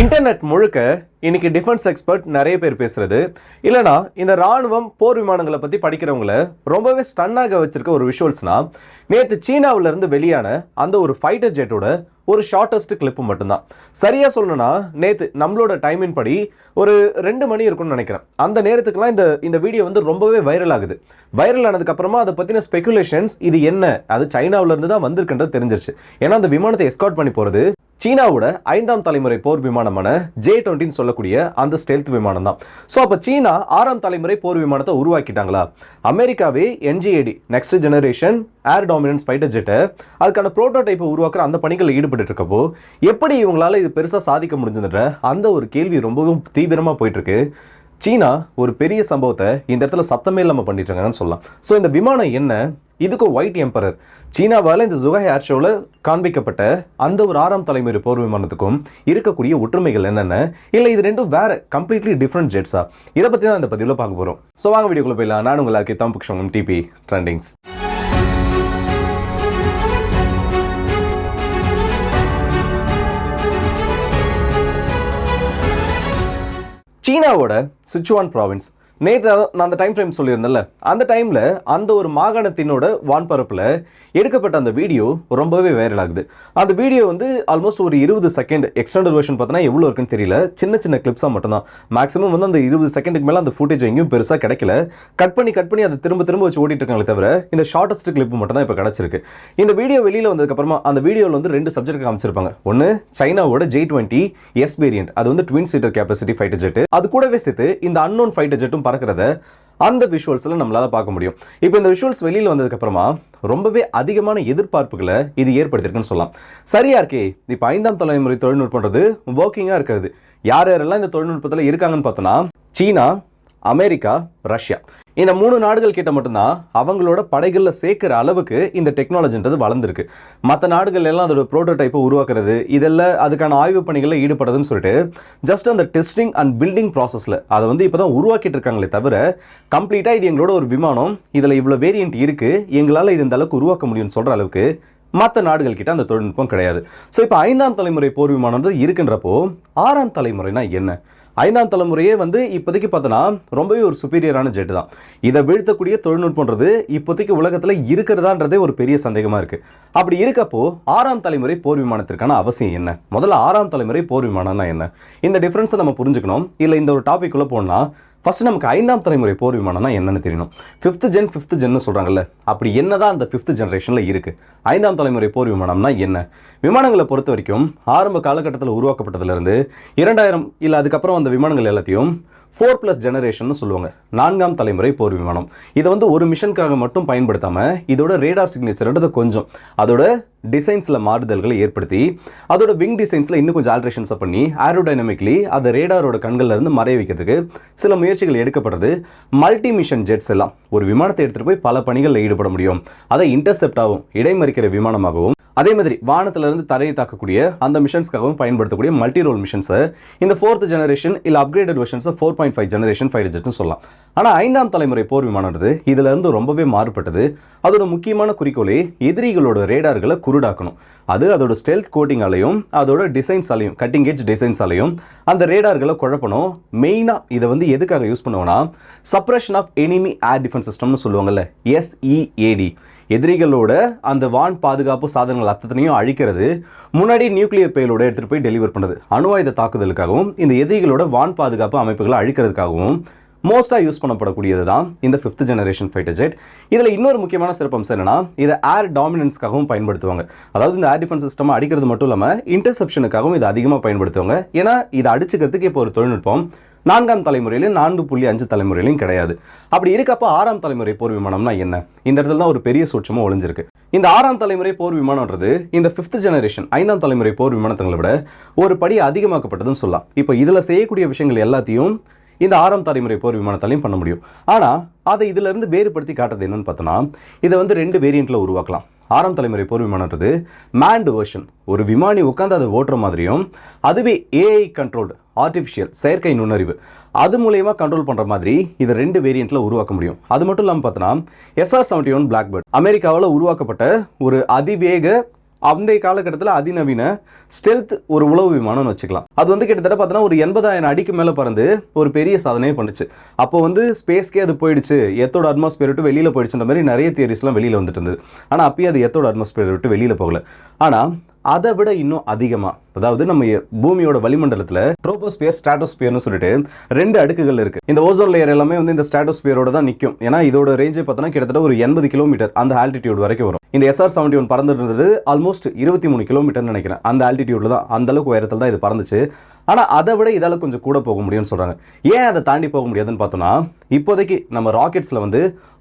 Internet முழுக்க இன்னைக்கு defence expert நிறைய பேர் பேசுறது. இல்லைனா இந்த ராணுவம் போர் விமானங்களை பத்தி படிக்கிறவங்கள ரொம்பவே ஸ்டன்னாக வச்சிருக்க ஒரு விஷுவல்ஸ்னா நேற்று சீனாவுல இருந்து வெளியான அந்த ஒரு ஃபைட்டர் ஜெட்டோட ஒரு ஷார்ட்டஸ்ட் கிளிப்பு மட்டும்தான். சரியா சொல்லணும்னா நேற்று நம்மளோட டைமின் படி ஒரு ரெண்டு மணி இருக்கும்னு நினைக்கிறேன். அந்த நேரத்துக்குலாம் இந்த இந்த வீடியோ வந்து ரொம்பவே வைரல் ஆகுது. வைரல் ஆனதுக்கு அப்புறமா அதை பத்தின ஸ்பெகுலேஷன்ஸ் இது என்ன? அது சைனாவுல இருந்து தான் வந்திருக்குன்றது தெரிஞ்சிருச்சு. ஏன்னா அந்த விமானத்தை எஸ்கார்ட் பண்ணி போறது சீனாவோட ஐந்தாம் தலைமுறை போர் விமானமான ஜே டுவெண்ட்டின்னு சொல்லக்கூடிய அந்த ஸ்டெல்த் விமானம் தான். ஸோ அப்போ சீனா ஆறாம் தலைமுறை போர் விமானத்தை உருவாக்கிட்டாங்களா? அமெரிக்காவே NGAD next generation air dominance fighter ஜெட்டை அதுக்கான ப்ரோட்டோடைப்பை உருவாக்குற அந்த பணிகளில் ஈடுபட்டு இருக்கப்போ எப்படி இவங்களால இது பெருசாக சாதிக்க முடிஞ்சதுன்ற அந்த ஒரு கேள்வி ரொம்பவும் தீவிரமாக போயிட்டு இருக்கு சீனா ஒரு பெரிய சம்பவத்தை இந்த இடத்துல சத்தமே இல்லாமல் பண்ணிட்டு இருக்காங்கன்னு சொல்லலாம். ஸோ இந்த விமானம் என்ன? இதுக்கும் ஒயிட் எம்பரர் சீனாவால் இந்த ஜுகாய் ஏர் ஷோவில் காண்பிக்கப்பட்ட அந்த ஒரு ஆறாம் தலைமுறை போர் விமானத்துக்கும் இருக்கக்கூடிய ஒற்றுமைகள் என்னென்ன? இல்லை இது ரெண்டும் வேற கம்ப்ளீட்லி டிஃப்ரெண்ட் ஜெட்ஸா இதை பற்றி தான் இந்த பதிவில் பார்க்க போகிறோம் ஸோ வாங்க வீடியோக்குள்ள போயிடலாம். நான் உங்களுக்கு தம்புக்ஷம் டிபி ட்ரெண்டிங்ஸ் சீனாவோட சிச்சுவான் ப்ராவின்ஸ் நேற்று நான் அந்த டைம் ஃப்ரேம் சொல்லியிருந்தேன்ல அந்த டைமில் அந்த ஒரு மாகாணத்தினோட வான்பரப்பில் எடுக்கப்பட்ட அந்த வீடியோ ரொம்பவே வைரல் ஆகுது. அந்த வீடியோ வந்து ஆல்மோஸ்ட் ஒரு இருபது செகண்ட் எக்ஸ்டெண்டட் வெர்ஷன் பார்த்தோன்னா எவ்வளோ இருக்குன்னு தெரியல. சின்ன சின்ன கிளிப்ஸாக மட்டும்தான். மேக்ஸிமம் வந்து அந்த இருபது செகண்டுக்கு மேலே அந்த ஃபுட்டேஜ் எங்கேயும் பெருசாக கிடைக்கல. கட் பண்ணி கட் பண்ணி அதை திரும்ப திரும்ப வச்சு ஓட்டிட்டு இருக்காங்களே தவிர இந்த ஷார்ட்டஸ்ட் கிளிப் மட்டும் தான் இப்போ கிடச்சிருக்கு. இந்த வீடியோ வெளியில் வந்ததுக்கப்புறமா அந்த வீடியோவில் வந்து ரெண்டு சப்ஜெக்ட் காமிச்சிருப்பாங்க. ஒன்று சைனாவோட ஜே டுவெண்ட்டி எஸ் வேரியன்ட் அது வந்து twin seater capacity fighter jet அது கூடவே சேர்த்து இந்த அன்னோன் ஃபைட்டர் ஜெட்டும் பறக்கிறத அந்த விஷுவல்ஸில் நம்மளால பார்க்க முடியும். இப்போ இந்த விஷுவல்ஸ் வெளியில் வந்ததுக்கு அப்புறமா ரொம்பவே அதிகமான எதிர்பார்ப்புகளை இது ஏற்படுத்தியிருக்குன்னு சொல்லலாம். சரியா இருக்கே? இப்போ ஐந்தாம் தலைமுறை தொழில்நுட்பன்றது ஒர்க்கிங்காக இருக்கிறது. யார் யாரெல்லாம் இந்த தொழில்நுட்பத்தில் இருக்காங்கன்னு பார்த்தோன்னா சீனா அமெரிக்கா ரஷ்யா. இந்த மூணு நாடுகள் கிட்ட மட்டும்தான் அவங்களோட படைகளில் சேர்க்குற அளவுக்கு இந்த டெக்னாலஜின்றது வளர்ந்துருக்கு. மற்ற நாடுகள் எல்லாம் அதோட ப்ரோட்டோடைப்பை உருவாக்குறது இதெல்லாம் அதுக்கான ஆய்வு பணிகளில் ஈடுபடுறதுன்னு சொல்லிட்டு ஜஸ்ட் அந்த டெஸ்டிங் அண்ட் பில்டிங் ப்ராசஸில் அதை வந்து இப்போ தான் உருவாக்கிட்டு இருக்காங்களே தவிர கம்ப்ளீட்டாக இது எங்களோட ஒரு விமானம் இதில் இவ்வளோ வேரியண்ட் இருக்குது எங்களால் இது இந்த அளவுக்கு உருவாக்க முடியும்னு சொல்கிற அளவுக்கு மற்ற நாடுகள் கிட்ட அந்த தொழில்நுட்பம் கிடையாது. ஸோ இப்போ ஐந்தாம் தலைமுறை போர் விமானம் இருக்குன்றப்போ ஆறாம் தலைமுறைனா என்ன? ஐந்தாம் தலைமுறையே வந்து இப்போதைக்கு பார்த்தோன்னா ரொம்பவே ஒரு சுப்பீரியரான ஜெட் தான். இதை வீழ்த்தக்கூடிய தொழில்நுட்பன்றது இப்போதைக்கு உலகத்தில் இருக்கிறதான்றதே ஒரு பெரிய சந்தேகமாக இருக்குது அப்படி இருக்கப்போ ஆறாம் தலைமுறை போர் விமானத்திற்கான அவசியம் என்ன? முதல்ல ஆறாம் தலைமுறை போர் விமானம்னா என்ன? இந்த டிஃப்ரென்ஸை நம்ம புரிஞ்சுக்கணும். இல்லை இந்த ஒரு டாபிக்குள்ளே போனால் ஃபர்ஸ்ட் நமக்கு ஐந்தாம் தலைமுறை போர் விமானம்னா என்னென்னு தெரியணும். ஃபிஃப்த் ஜென் ஃபிஃப்த் ஜென்னு சொல்கிறாங்கல்ல அப்படி என்ன தான் அந்த ஃபிஃப்த் ஜென்ரேஷனில் இருக்குது ஐந்தாம் தலைமுறை போர் விமானம்னா என்ன? விமானங்களை பொறுத்த வரைக்கும் ஆரம்ப காலகட்டத்தில் உருவாக்கப்பட்டதுலேருந்து இரண்டாயிரம் இல்லை அதுக்கப்புறம் அந்த விமானங்கள் எல்லாத்தையும் ஃபோர் ப்ளஸ் ஜெனரேஷன் சொல்லுவாங்க. நான்காம் தலைமுறை போர் விமானம். இதை வந்து ஒரு மிஷனுக்காக மட்டும் பயன்படுத்தாமல் இதோட ரேடார் சிக்னேச்சர்ன்றது கொஞ்சம். அதோட டிசைன்ஸில் மாறுதல்களை ஏற்படுத்தி அதோட விங் டிசைன்ஸில் இன்னும் கொஞ்சம் ஆல்ட்ரேஷன்ஸை பண்ணி ஏரோடைனமிக்லி அதை ரேடாரோட கண்கள்லேருந்து மறைய வைக்கிறதுக்கு சில முயற்சிகள் எடுக்கப்படுறது. மல்டி மிஷன் ஜெட்ஸ் எல்லாம் ஒரு விமானத்தை எடுத்துகிட்டு போய் பல பணிகளில் ஈடுபட முடியும். அதை இன்டர்செப்டாகவும் இடைமறிக்கிற விமானமாகவும் அதே மாதிரி வானத்திலிருந்து தரையை தாக்கக்கூடிய அந்த மிஷன்ஸ்க்காகவும் பயன்படுத்தக்கூடிய மல்டி ரோல் மிஷன்ஸை இந்த ஃபோர்த் ஜெனரேஷன் இல்லை upgraded வெர்ஷன்ஸை four point five generation five சொல்லலாம். ஆனால் ஐந்தாம் தலைமுறை போர் விமானது இதிலிருந்து ரொம்பவே மாறுபட்டது. அதோட முக்கியமான குறிக்கோளே எதிரிகளோட ரேடார்களை குருடாக்கணும். அது அதோட ஸ்டெல்த் கோட்டிங்காலையும் அதோட டிசைன்ஸாலையும் கட்டிங் ஏஜ் டிசைன்ஸாலையும் அந்த ரேடார்களை குழப்பணும். மெயினாக இதை வந்து எதுக்காக யூஸ் பண்ணுவோன்னா suppression of enemy air defence சிஸ்டம்னு சொல்லுவாங்கல்ல எஸ்இஏடி எதிரிகளோட அந்த வான் பாதுகாப்பு சாதனங்கள் அத்தனையும் அழிக்கிறது. முன்னாடி நியூக்ளியர் பேலோட எடுத்துகிட்டு போய் டெலிவர் பண்ணுறது அணு ஆயுத தாக்குதலுக்காகவும் இந்த எதிரிகளோட வான் பாதுகாப்பு அமைப்புகளை அழிக்கிறதுக்காகவும் மோஸ்ட்டாக யூஸ் பண்ணப்படக்கூடியது தான் இந்த ஃபிஃப்த் ஜெனரேஷன் ஃபைட்டர் ஜெட் இதில் இன்னொரு முக்கியமான சிறப்பம்சம் என்னன்னா இதை ஏர் டாமினன்ஸ்க்காகவும் பயன்படுத்துவாங்க. அதாவது இந்த ஏர் டிஃபென்ஸ் சிஸ்டம் அடிக்கிறது மட்டும் இல்லாமல் இன்டர்செப்ஷனுக்காகவும் இதை அதிகமாக பயன்படுத்துவாங்க. ஏன்னா இதை அடிச்சுக்கிறதுக்கு இப்போ ஒரு தொழில்நுட்பம் நான்காம் தலைமுறையிலும் நான்கு புள்ளி அஞ்சு தலைமுறையிலும் கிடையாது. அப்படி இருக்கப்போ ஆறாம் தலைமுறை போர் விமானம்னா என்ன? இந்த இடத்துல தான் ஒரு பெரிய சூட்சமும் ஒளிஞ்சிருக்கு. இந்த ஆறாம் தலைமுறை போர் விமானம்ன்றது இந்த ஃபிஃப்த் ஜெனரேஷன் ஐந்தாம் தலைமுறை போர் விமானத்தங்களை விட ஒரு படி அதிகமாக்கப்பட்டதுன்னு சொல்லலாம். இப்போ இதில் செய்யக்கூடிய விஷயங்கள் எல்லாத்தையும் இந்த ஆறாம் தலைமுறை போர் விமானத்தாலையும் பண்ண முடியும். ஆனால் அதை இதிலிருந்து வேறுபடுத்தி காட்டுறது என்னன்னு பார்த்தோன்னா இதை வந்து ரெண்டு வேரியண்ட்டில் உருவாக்கலாம். ஆறாம் தலைமுறை போர் விமானன்றது. மேண்டு வேர்ஷன் ஒரு விமானி உட்காந்து அதை ஓட்டுற மாதிரியும் அதுவே ஏஐ கண்ட்ரோல்டு ஆர்டிஃபிஷியல் செயற்கை நுண்ணறிவு. அது மூலயமா கண்ட்ரோல் பண்ணுற மாதிரி இதை ரெண்டு வேரியண்ட்டில் உருவாக்க முடியும். அது மட்டும் இல்லாமல் பார்த்தோன்னா எஸ்ஆர் செவன்டி ஒன் பிளாக்பேர்ட் அமெரிக்காவில் உருவாக்கப்பட்ட ஒரு அதிவேக அந்த காலகட்டத்தில் அதிநவீன ஸ்டெல்த் ஒரு உளவு விமானம்னு வச்சுக்கலாம். அது வந்து கிட்டத்தட்ட பார்த்தோன்னா ஒரு எண்பதாயிரம் அடிக்கு மேலே பறந்து ஒரு பெரிய சாதனையை பண்ணுச்சு. அப்போ வந்து ஸ்பேஸ்க்கே அது போயிடுச்சு. எத்தோட அட்மாஸ்பியர் விட்டு வெளியில் போயிடுச்சுன்ற மாதிரி நிறைய தியரிஸ்லாம் வெளியில் வந்துட்டு இருந்தது. ஆனால் அப்பயே அது எத்தோட அட்மாஸ்பியர் விட்டு வெளியில் போகல. ஆனால் அதை விட இன்னும் அதிகமாக அதாவது நம்ம பூமியோட வளிமண்டலத்தில் ட்ரோபோஸ்பியர் ஸ்டாட்டோஸ்பியர்னு சொல்லிட்டு ரெண்டு அடுக்குகள் இருக்கு. இந்த ஓசோன் லேயர் எல்லாமே வந்து இந்த ஸ்டாட்டோஸ்பியரோட தான் நிற்கும் ஏன்னா இதோட ரேஞ்சே பார்த்தோன்னா கிட்டத்தட்ட ஒரு எண்பது கிலோமீட்டர் அந்த ஆல்டிடியூட் வரைக்கும் வரும். இந்த எஸ்ஆர் செவன்டி ஒன் பறந்துட்டு இருந்தது ஆல்மோஸ்ட் இருபத்தி மூணு கிலோமீட்டர்னு நினைக்கிறேன். அந்த ஆல்டிடியூட்ல தான் அந்த அளவுக்கு உயரத்தில் தான் இது பறந்துச்சு. ஆனால் அதை விட இதால் கொஞ்சம் கூட போக முடியும்னு சொல்கிறாங்க ஏன் அதை தாண்டி போக முடியாதுன்னு பார்த்தோம்னா இப்போதைக்கு நம்ம ராக்கெட்ஸில் வந்து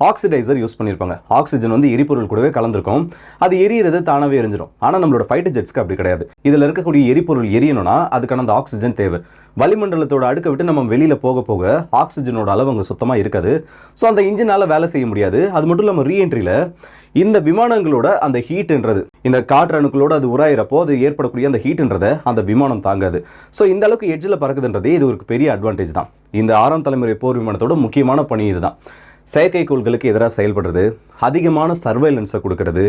ஆக்சிடைசர் யூஸ் பண்ணியிருப்பாங்க. ஆக்சிஜன் வந்து எரிபொருள் கூடவே கலந்துருக்கும். அது எரியறது தானாகவே எரிஞ்சிடும் ஆனால் நம்மளோட ஃபைட்டர் ஜெட்ஸ்க்கு அப்படி கிடையாது. இதில் இருக்கக்கூடிய எரிபொருள் எரியணும்னா அதுக்கான அந்த ஆக்சிஜன் தேவை. வளிமண்டலத்தோட அடுக்க விட்டு நம்ம வெளியில் போக போக ஆக்சிஜனோட அளவு அங்கே சுத்தமாக இருக்காது. ஸோ அந்த இன்ஜினால் வேலை செய்ய முடியாது. அது மட்டும் இல்லாமல் ரீஎன்ட்ரியில் இந்த விமானங்களோட அந்த ஹீட்ன்றது இந்த காற்று அணுக்களோட அது உராயிறப்போ அது ஏற்படக்கூடிய அந்த ஹீட்டுன்றதை அந்த விமானம் தாங்காது. ஸோ இந்த அளவுக்கு எட்ஜில் பறக்குதுன்றதே இது ஒரு பெரிய அட்வான்டேஜ் தான். இந்த ஆறாம் தலைமுறை போர் விமானத்தோட முக்கியமான பணி இதுதான். செயற்கைக்கோள்களுக்கு எதிராக செயல்படுறது அதிகமான சர்வைலன்ஸை கொடுக்கறது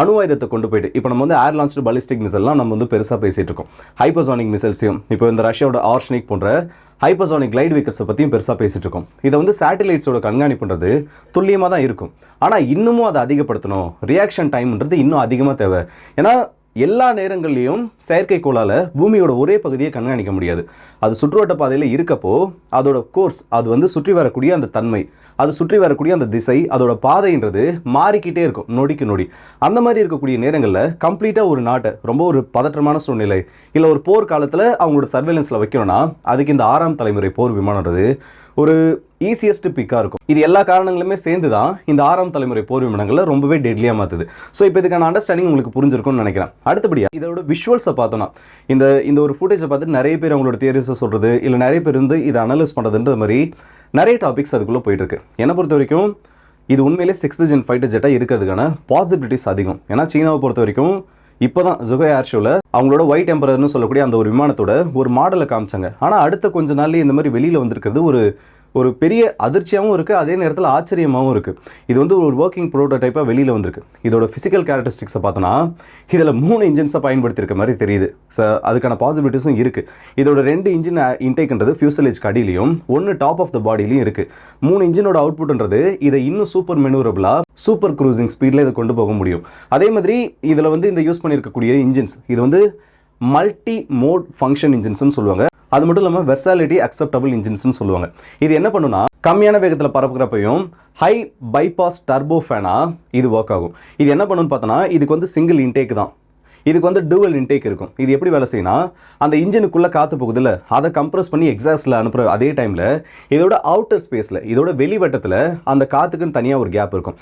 அணு ஆயுதத்தை கொண்டு போயிட்டு இப்போ நம்ம வந்து ஏர் லான்ச்சு பாலிஸ்டிக் மிசைல்லாம் நம்ம வந்து பெருசாக பேசிகிட்டு இருக்கோம். ஹைப்பர்சானிக் மிசைல்ஸையும் இப்போ இந்த ரஷ்யாவோட ஆர்ஷ்னிக் போன்ற ஹைப்பர்சானிக் கிளைட் வீக்கர்ஸை பற்றியும் பெருசாக பேசிகிட்டு இருக்கோம். இதை வந்து சேட்டலைட்ஸோட கண்காணிப்புன்றது துல்லியமாக தான் இருக்கும். ஆனால் இன்னமும் அதை அதிகப்படுத்தணும். ரியாக்ஷன் டைம்ன்றது இன்னும் அதிகமாக தேவை. ஏன்னா எல்லா நேரங்கள்லையும் செயற்கைக்கோளால் பூமியோட ஒரே பகுதியை கண்காணிக்க முடியாது. அது சுற்றுவட்ட பாதையில் இருக்கப்போ அதோட கோர்ஸ் அது வந்து சுற்றி வரக்கூடிய அந்த தன்மை அது சுற்றி வரக்கூடிய அந்த திசை அதோட பாதைன்றது மாறிக்கிட்டே இருக்கும் நொடிக்கு நொடி. அந்த மாதிரி இருக்கக்கூடிய நேரங்களில் கம்ப்ளீட்டாக ஒரு நாட்டை ரொம்ப ஒரு பதற்றமான சூழ்நிலை இல்லை ஒரு போர் காலத்தில் அவங்களோட சர்வேலன்ஸில் வைக்கணும்னா அதுக்கு இந்த ஆறாம் தலைமுறை போர் விமானன்றது ஒரு ஈஸியஸ்ட் பிக்காக இருக்கும். இது எல்லா காரணங்களுமே சேர்ந்து தான் இந்த ஆறாம் தலைமுறை போர் விமானங்களை ரொம்பவே டெட்லியாக மாற்றுது ஸோ இப்போ இதுக்கான அண்டர்ஸ்டாண்டிங் உங்களுக்கு புரிஞ்சிருக்கும்னு நினைக்கிறேன். அடுத்தபடியாக இதோட விஷுவல்ஸை பார்த்தோன்னா இந்த இந்த ஒரு ஃபுட்டேஜை பார்த்து நிறைய பேர் அவங்களோட தியரிஸை சொல்கிறது இல்லை நிறைய பேர் வந்து இதை அனலைஸ் பண்ணுறதுன்ற மாதிரி நிறைய டாபிக்ஸ் அதுக்குள்ளே போயிட்டுருக்கு. என்னை பொறுத்த வரைக்கும் இது உண்மையிலே சிக்ஸ்த் ஜென் ஃபைட்டர் ஜெட்டாக இருக்கிறதுக்கான பாசிபிலிட்டிஸ் அதிகம். ஏன்னா சீனாவை பொறுத்த வரைக்கும் இப்போ தான் ஜுகோ ஏர் ஷோவில் அவங்களோட ஒயிட் எம்பரர்னு சொல்லக்கூடிய அந்த ஒரு விமானத்தோட ஒரு மாடலை காமிச்சாங்க. ஆனால் அடுத்த கொஞ்ச நாள்லேயே இந்த மாதிரி வெளியில் வந்திருக்கிறது ஒரு ஒரு பெரிய அதிர்ச்சியாகவும் இருக்குது அதே நேரத்தில் ஆச்சரியமாகவும் இருக்குது இது வந்து ஒரு ஒர்க்கிங் ப்ரோட்டோடைப்பாக வெளியில் வந்திருக்கு. இதோட ஃபிசிக்கல் கேரக்டரிஸ்டிக்ஸை பார்த்தோன்னா இதில் மூணு இன்ஜின்ஸை பயன்படுத்தியிருக்க மாதிரி தெரியுது. ஸோ அதுக்கான பாசிபிலிட்டிஸும் இருக்குது இதோட ரெண்டு இன்ஜின் இன்டேக்ன்றது ஃபியூசலேஜ் கடியிலையும் ஒன்று டாப் ஆஃப் த பாடியிலையும் இருக்குது மூணு இன்ஜினோட அவுட்புட்ன்றது இதை இன்னும் சூப்பர் மெனூரபிளாக சூப்பர் க்ரூசிங் ஸ்பீடில் இதை கொண்டு போக முடியும். அதே மாதிரி இதில் வந்து இந்த யூஸ் பண்ணியிருக்கக்கூடிய இன்ஜின்ஸ் இது வந்து மல்டி மோட் ஃபங்க்ஷன் இன்ஜின்ஸ்னு சொல்லுவாங்க. அது மட்டும் இல்லாமல் வெர்சாலிட்டி அக்செப்டபிள் இன்ஜின்ஸ்னு சொல்லுவாங்க. இது என்ன பண்ணுன்னா கம்மியான வேகத்தில் பரப்புகிறப்பையும் ஹை பைபாஸ் டர்போ ஃபேனாக இது ஒர்க் ஆகும். இது என்ன பண்ணுன்னு பார்த்தோன்னா இதுக்கு வந்து சிங்கிள் இன்டேக் தான். இதுக்கு வந்து டூவல் இன்டேக் இருக்கும். இது எப்படி வேலை செய்யணும்னா அந்த இன்ஜினுக்குள்ளே காற்று போகுதுல்ல அதை கம்ப்ரஸ் பண்ணி எக்ஸாஸ்டில் அனுப்புகிற அதே டைமில் இதோட அவுட்டர் ஸ்பேஸில் இதோட வெளிவட்டத்தில் அந்த காற்றுக்குன்னு தனியாக ஒரு கேப் இருக்கும்.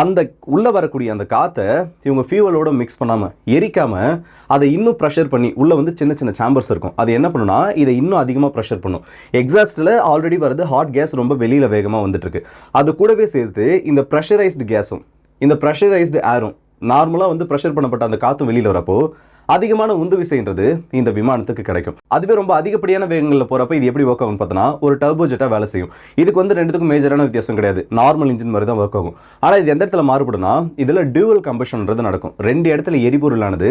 அந்த உள்ளே வரக்கூடிய அந்த காற்றை இவங்க ஃபியூவலோட மிக்ஸ் பண்ணாமல் எரிக்காமல் அதை இன்னும் ப்ரெஷர் பண்ணி உள்ளே வந்து சின்ன சின்ன சாம்பர்ஸ் இருக்கும். அது என்ன பண்ணுன்னா இதை இன்னும் அதிகமாக ப்ரெஷர் பண்ணும். எக்ஸாஸ்ட்டில் ஆல்ரெடி வருது ஹாட் கேஸ் ரொம்ப வெளியில் வேகமாக வந்துட்டுருக்கு அது கூடவே சேர்த்து இந்த ப்ரெஷரைஸ்டு கேஸும் இந்த ப்ரெஷரைஸ்டு ஏரும் நார்மலாக வந்து ப்ரெஷர் பண்ணப்பட்ட அந்த காற்று வெளியில் வரப்போ அதிகமான உந்து விசைன்றது இந்த விமானத்துக்கு கிடைக்கும். அதுவே ரொம்ப அதிகப்படியான வேகங்களில் போகிறப்ப இது எப்படி ஒர்க் ஆகும் பார்த்தோன்னா ஒரு டர்போ ஜெட்டாக வேலை செய்யும். இதுக்கு வந்து ரெண்டுத்துக்கும் மேஜரான வித்தியாசம் கிடையாது. நார்மல் இன்ஜின் மாதிரி தான் ஒர்க் ஆகும். ஆனால் இது எந்த இடத்துல மாறுபடும்னா இதில் டியூவல் கம்பஷன்ன்றது நடக்கும். ரெண்டு இடத்துல எரிபொருளானது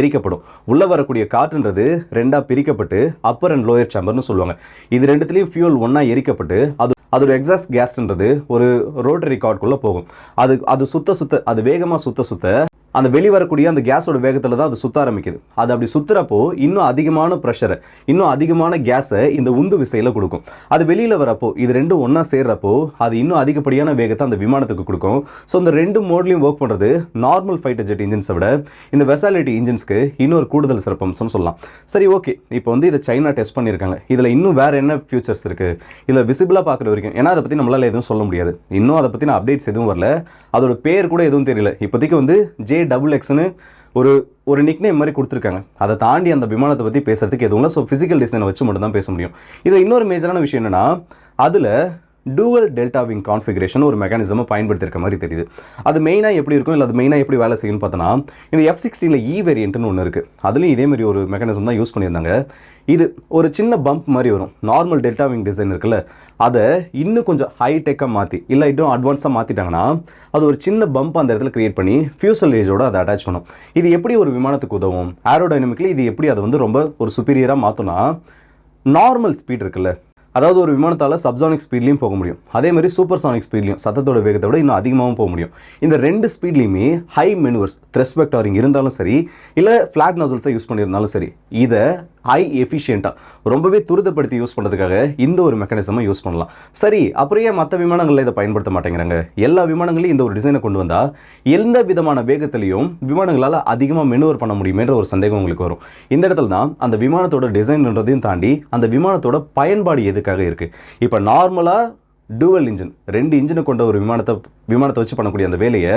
எரிக்கப்படும். உள்ளே வரக்கூடிய காற்றுன்றது ரெண்டாக பிரிக்கப்பட்டு அப்பர் அண்ட் லோயர் சேம்பர்னு சொல்லுவாங்க. இது ரெண்டுத்துலேயும் ஃபியூல் ஒன்றா எரிக்கப்பட்டு அது அதோட எக்ஸாஸ்ட் கேஸ்ன்றது ஒரு ரோட்டரி கார்டுக்குள்ளே போகும். அது அது சுத்த சுத்த அது வேகமாக சுத்த சுத்த அந்த வெளி வரக்கூடிய அந்த கேஸோட வேகத்தில் தான் அது சுத்த ஆரம்பிக்குது. அது அப்படி சுத்துறப்போ இன்னும் அதிகமான ப்ரெஷரை இன்னும் அதிகமான கேஸை இந்த உந்து விசையில் கொடுக்கும். அது வெளியில் வரப்போ இது ரெண்டும் ஒன்றா சேர்றப்போ அது இன்னும் அதிகப்படியான வேகத்தை அந்த விமானத்துக்கு கொடுக்கும். ஸோ இந்த ரெண்டு மோட்லையும் ஒர்க் பண்ணுறது நார்மல் ஃபைட்டர் ஜெட் இன்ஜின்ஸை விட இந்த வெசாலிட்டி இன்ஜின்ஸ்க்கு இன்னொரு கூடுதல் சிறப்பம்சம்னு சொல்லலாம். சரி ஓகே இப்போ வந்து இதை சைனா டெஸ்ட் பண்ணியிருக்காங்க. இதில் இன்னும் வேறு என்ன ஃபியூச்சர்ஸ் இருக்குது இதில் விசிபிளாக பார்க்குற வரைக்கும் ஏன்னா அதை பற்றி நம்மளால் எதுவும் சொல்ல முடியாது. இன்னும் அதை பற்றின அப்டேட்ஸ் எதுவும் வரல. அதோட பேர் கூட எதுவும் தெரியல. இப்போதைக்கு வந்து ஜே டபுள் எக்ஸ்னு ஒரு ஒரு நிக்னேம் மாதிரி கொடுத்துருக்காங்க. அதை தாண்டி அந்த விமானத்தை பற்றி பேசுறதுக்கு எதுவும் இல்லை. ஸோ ஃபிசிக்கல் டிசைனை வச்சு மட்டும் தான் பேச முடியும். இது இன்னொரு மேஜரான விஷயம் என்னென்னா அதில் டூவல் டெல்டா விங் கான்ஃபிகரேஷன் ஒரு மெக்கானிசமை பயன்படுத்திருக்க மாதிரி தெரியுது. அது மெயினாக எப்படி இருக்கும்? இல்லை அது மெயினாக எப்படி வேலை செய்யும்னு பார்த்தோன்னா இந்த எஃப் சிக்ஸ்டியில் இ e வேரியன்ட்னு ஒன்று இருக்குது அதுலேயும் இதே மாதிரி ஒரு மெக்கானிசம் தான் யூஸ் பண்ணியிருந்தாங்க. இது ஒரு சின்ன பம்ப் மாதிரி வரும். நார்மல் டெல்டா விங் டிசைன் இருக்குல்ல அதை இன்னும் கொஞ்சம் ஹைடெக்காக மாற்றி இல்லை இன்னும் அட்வான்ஸாக மாற்றிட்டாங்கன்னா அது ஒரு சின்ன பம்ப் அந்த இடத்துல கிரியேட் பண்ணி ஃபியூசலேஜோடு அதை அட்டாச் பண்ணும். இது எப்படி ஒரு விமானத்துக்கு உதவும்? ஏரோடைனமிக்கில் இது எப்படி அதை வந்து ரொம்ப ஒரு சுப்பீரியராக மாற்றோன்னா நார்மல் ஸ்பீட் இருக்குல்ல அதாவது ஒரு விமானத்தால் சப்சானிக் ஸ்பீட்லையும் போக முடியும். அதே மாதிரி சூப்பர் சானிக் ஸ்பீட்லையும் சத்தத்தோட வேகத்தை விட இன்னும் அதிகமாகவும் போக முடியும். இந்த ரெண்டு ஸ்பீட்லையுமே ஹை மெனுவர்ஸ் த்ரெஸ்பெக்டாரிங் இருந்தாலும் சரி இல்லை ஃப்ளாக் நசல்ஸை யூஸ் பண்ணியிருந்தாலும் சரி இதை ஹை எஃபிஷியண்ட்டாக ரொம்பவே துரிதப்படுத்தி யூஸ் பண்ணுறதுக்காக இந்த ஒரு மெக்கானிசமாக யூஸ் பண்ணலாம். சரி அப்புறம் ஏன் மற்ற விமானங்களில் இதை பயன்படுத்த மாட்டேங்கிறாங்க? எல்லா விமானங்களையும் இந்த ஒரு டிசைனை கொண்டு வந்தால் எந்த விதமான வேகத்திலையும் விமானங்களால் அதிகமாக மெனுவர் பண்ண முடியுமேன்ற ஒரு சந்தேகம் உங்களுக்கு வரும். இந்த இடத்துல தான் அந்த விமானத்தோட டிசைன்ன்றதையும் தாண்டி அந்த விமானத்தோட பயன்பாடு எதுக்காக இருக்குது இப்போ நார்மலாக டூவல் இன்ஜின் ரெண்டு இன்ஜினை கொண்ட ஒரு விமானத்தை விமானத்தை வச்சு பண்ணக்கூடிய அந்த வேலையை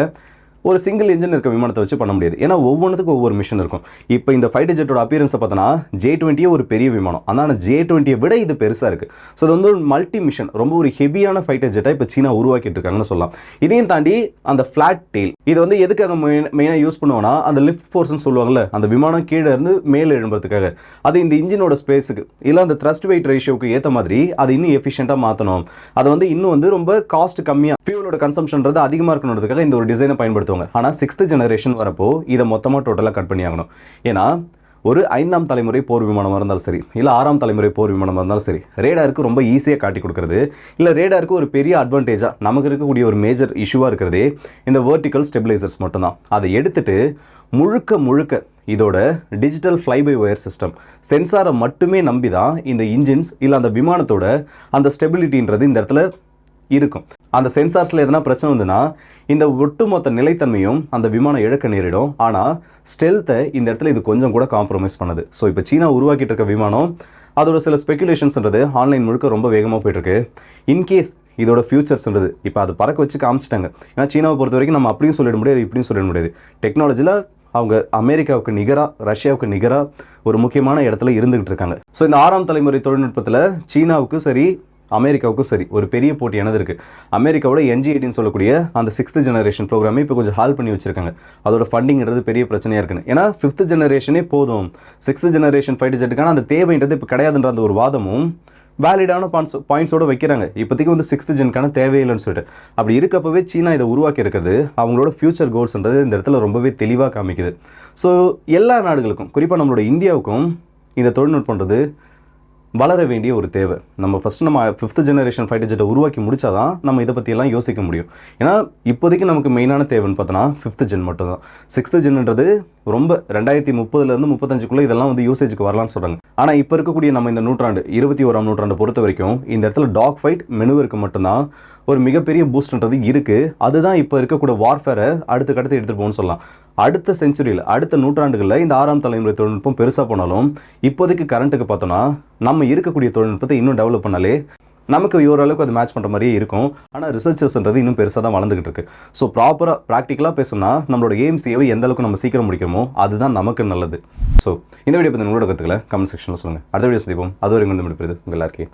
ஒரு சிங்கிள் இன்ஜின் இருக்க விமானத்தை வச்சு பண்ண முடியாது. ஏன்னா ஒவ்வொன்றுத்துக்கும் ஒவ்வொரு மிஷன் இருக்கும். இப்போ இந்த ஃபைட்டர் ஜெட்டோட அப்பியரன்ஸை பார்த்தோன்னா ஜே டுவெண்ட்டியே ஒரு பெரிய விமானம். ஆனால் ஜே டுவெண்ட்டியை விட இது பெருசாக இருக்குது ஸோ இது வந்து ஒரு மல்டி மிஷன் ரொம்ப ஒரு ஹெவியான ஃபைட்டர் ஜெட்டாக இப்போ சீனா உருவாக்கிட்டு இருக்காங்கன்னு சொல்லலாம். இதையும் தாண்டி அந்த ஃப்ளாட் டெயில் இது வந்து எதுக்கு அதை மெயினாக யூஸ் பண்ணுவோம்னா அந்த லிஃப்ட் ஃபோர்ஸ்னு சொல்லுவாங்கல்ல அந்த விமானம் கீழே இருந்து மேலே எழும்புறதுக்காக. அது இந்த இன்ஜினோட ஸ்பேஸுக்கு இல்லை அந்த த்ரஸ்ட் வெயிட் ரேஷியோக்கு ஏற்ற மாதிரி அதை இன்னும் எஃபிஷியண்ட்டாக மாற்றணும் அதை வந்து இன்னும் வந்து ரொம்ப காஸ்ட் கம்மியாக ஃபியூலோட கன்சம்ஷன்றது அதிகமாக இருக்கணுன்றதுக்காக இந்த ஒரு டிசைனை வச்சுக்கோங்க. ஆனால் சிக்ஸ்த் ஜெனரேஷன் வரப்போ இதை மொத்தமாக டோட்டலாக கட் பண்ணி ஆகணும் ஏன்னா ஒரு ஐந்தாம் தலைமுறை போர் விமானமாக இருந்தாலும் சரி இல்லை ஆறாம் தலைமுறை போர் விமானமாக இருந்தாலும் சரி ரேடாருக்கு ரொம்ப ஈஸியாக காட்டி கொடுக்குறது இல்லை ரேடாருக்கு ஒரு பெரிய அட்வான்டேஜாக நமக்கு இருக்கக்கூடிய ஒரு மேஜர் இஷ்யூவாக இருக்கிறதே இந்த வெர்டிக்கல் ஸ்டெபிலைசர்ஸ் மட்டும்தான். அதை எடுத்துட்டு முழுக்க முழுக்க இதோட digital fly by wire system சென்சாரை மட்டுமே நம்பி தான் இந்த இன்ஜின்ஸ் இல்லை அந்த விமானத்தோட அந்த ஸ்டெபிலிட்டின்றது இந்த இடத்துல இருக்கும். அந்த சென்சார்ஸில் எதனா பிரச்சனை வந்துன்னா இந்த ஒட்டுமொத்த நிலைத்தன்மையும் அந்த விமானம் இழக்க நேரிடும். ஆனால் ஸ்டெல்த்தை இந்த இடத்துல இது கொஞ்சம் கூட காம்ப்ரமைஸ் பண்ணுது. ஸோ இப்போ சீனா உருவாக்கிட்டு இருக்க விமானம் அதோட சில ஸ்பெக்குலேஷன்ஸ்ன்றது ஆன்லைன் முழுக்க ரொம்ப வேகமாக போயிட்டுருக்கு. இன்கேஸ் இதோட ஃபியூச்சர்ஸ்ன்றது இப்போ அது பறக்க வச்சு காமிச்சிட்டாங்க. ஏன்னா சீனாவை பொறுத்த வரைக்கும் நம்ம அப்படியும் சொல்லிட முடியாது இப்படியும் சொல்லிட முடியாது. டெக்னாலஜியில் அவங்க அமெரிக்காவுக்கு நிகராக ரஷ்யாவுக்கு நிகராக ஒரு முக்கியமான இடத்துல இருந்துகிட்டு இருக்காங்க. ஸோ இந்த ஆறாம் தலைமுறை தொழில்நுட்பத்தில் சீனாவுக்கு சரி அமெரிக்காவுக்கும் சரி ஒரு பெரிய போட்டி எனது இருக்குது அமெரிக்காவோட என்ஜி எயிட்டின்னு சொல்லக்கூடிய அந்த சிக்ஸ்த் ஜெனரேஷன் ப்ரோக்ராமே இப்போ கொஞ்சம் ஹால் பண்ணி வச்சிருக்காங்க. அதோட ஃபண்டிங்கிறது பெரிய பிரச்சனையாக இருக்குன்னு. ஏன்னா ஃபிஃப்த் ஜெனரேஷனே போதும். சிக்ஸ்த் ஜெனரேஷன் ஃபைட்டர் ஜெட்டுக்கான அந்த தேவைன்றது இப்போ கிடையாதுன்ற அந்த ஒரு வாதமும் வேலிடான பாயிண்ட்ஸ் பாயிண்ட்ஸோடு வைக்கிறாங்க. இப்போதைக்கு வந்து சிக்ஸ்த் ஜென்க்கான தேவையில்லைன்னு சொல்லிட்டு. அப்படி இருக்கப்பவே சீனா இதை உருவாக்கி இருக்கிறது அவங்களோட ஃபியூச்சர் கோல்ஸ்ன்றது இந்த இடத்துல ரொம்பவே தெளிவாக காமிக்குது. ஸோ எல்லா நாடுகளுக்கும் குறிப்பாக நம்மளோட இந்தியாவுக்கும் இந்த தொழில்நுட்பன்றது வளர வேண்டிய ஒரு தேவை. நம்ம ஃபஸ்ட் நம்ம ஃபிஃப்த் ஜெனரேஷன் ஃபைட்டர் ஜெட்டை உருவாக்கி முடிச்சாதான் நம்ம இதை பற்றியெல்லாம் யோசிக்க முடியும். ஏன்னா இப்போதைக்கு நமக்கு மெயினான தேவைன்னு பார்த்தோன்னா ஃபிஃப்த் ஜென் மட்டும் தான் சிக்ஸ்த் ஜென்ன்றது ரொம்ப ரெண்டாயிரத்தி முப்பதுலேருந்து முப்பத்தஞ்சுக்குள்ளே இதெல்லாம் வந்து யூசேஜுக்கு வரலாம்னு சொல்கிறாங்க ஆனால் இப்போ இருக்கக்கூடிய நம்ம இந்த நூற்றாண்டு இருபத்தி ஓராம் நூற்றாண்டு பொறுத்த வரைக்கும் இந்த இடத்துல டாக் ஃபைட் மெனுவிற்கு மட்டும்தான் ஒரு மிகப்பெரிய பூஸ்ட்ன்றது இருக்குது அதுதான் இப்போ இருக்கக்கூடிய வார்ஃபேரை அடுத்து கடுத்து எடுத்துகிட்டு போகணும்னு சொல்லலாம். அடுத்த செஞ்சுரியில் அடுத்த நூற்றாண்டுகளில் இந்த ஆறாம் தலைமுறை தொழில்நுட்பம் பெருசாக போனாலும் இப்போதைக்கு கரண்ட்டுக்கு பார்த்தோன்னா நம்ம இருக்கக்கூடிய தொழில்நுட்பத்தை இன்னும் டெவலப் பண்ணாலே நமக்கு ஓரளவுக்கு அது மேட்ச் பண்ணுற மாதிரியே இருக்கும். ஆனால் ரிசர்ச்சர்ஸ்ன்றது இன்னும் பெருசாக தான் வளர்ந்துகிட்டு இருக்கு. ஸோ ப்ராப்பராக ப்ராக்டிக்கலாக பேசணும்னா நம்மளோட ஏஎம்சியை எந்த அளவுக்கு நம்ம சீக்கிரம் முடிக்கிறோமோ அதுதான் நமக்கு நல்லது. ஸோ இந்த வீடியோ பற்றி உங்களோட கற்றுக்கல கமெண்ட் செக்ஷனில் சொல்லுங்கள் அடுத்த வீடியோ சந்திப்போம். அது வரைக்கும் வந்து முடிப்பது உங்கள் எல்லாருக்கே